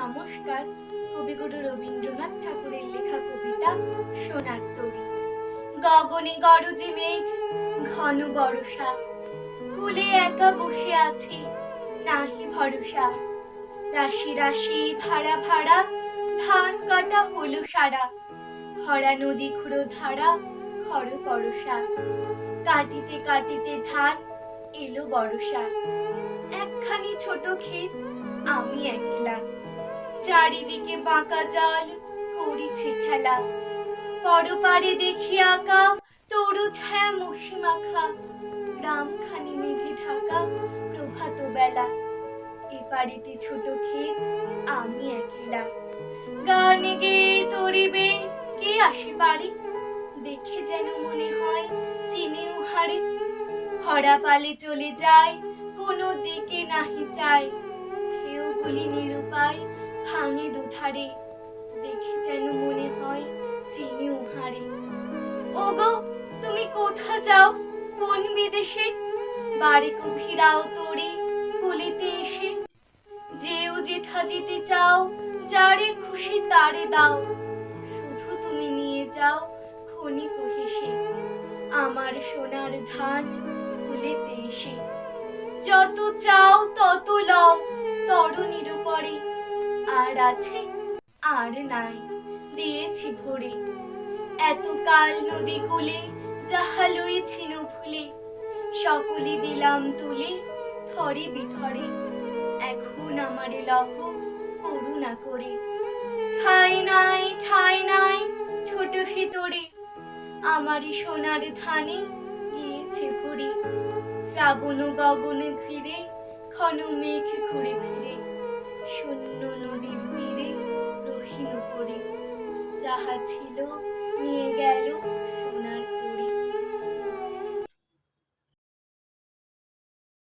নমস্কার। কবিগুরু রবীন্দ্রনাথ ঠাকুরের লেখা কবিতা সোনার তরী। গগনে গরজে মেঘ, ঘন বরষা। কুলে একা বসে আছি, নাহি ভরসা। রাশি রাশি ভাড়া ভাড়া, ধান কাটা হলো সারা। খরা নদী খুঁড়ো ধারা খর পরশা কাটিতে কাটিতে ধান এলো বরষা। একখানি ছোট ক্ষেত, আমি একলা। চারিদিকে বাঁকা জল করিছে খেলা। পরপারে দেখি আঁকা তরু ছায়া মসি মাখা গ্রামখানি মেঘে ঢাকা প্রভাত বেলা। এপারিতে ছোট ক্ষেত আমি একলা গানে গেয়ে তরিবে, কে আসে বাড়ি? দেখে যেন মনে হয় চিনি উহারে। খরা পালে চলে যায়, কোনো দিকে নাহি চায় ঢেউগুলি নিরুপায় ভাঙে দুধারে, দেখে যেন মনে হয় চিনি উহারে। ওগো, তুমি কোথা যাও? কোন বিদেশে? বাড়ি ভিড়াও তোরে বলিতে এসে। যেও যেথা যেতে চাও, যারে খুশি তারে দাও। শুধু তুমি নিয়ে যাও খনি হেসে আমার সোনার ধান ভুলেতে এসে। যত চাও তত লও, তরুণীর উপরে আর আছে, আর নাই, দিয়েছি ভরে। এতকাল নদী কূলে, যাহা লইছিল ভুলে সকলে দিলাম তুলে, থরে বিথরে। এখন আমারে লহ করুণা করে। ঠাই নাই ঠাই নাই, ছোট শীতরে, আমারই সোনার ধানে গিয়েছে ভরে। শ্রাবণ গগন ঘিরে ঘন মেঘ ঘুরে ফিরে। যাহা ছিল নিয়ে গেল।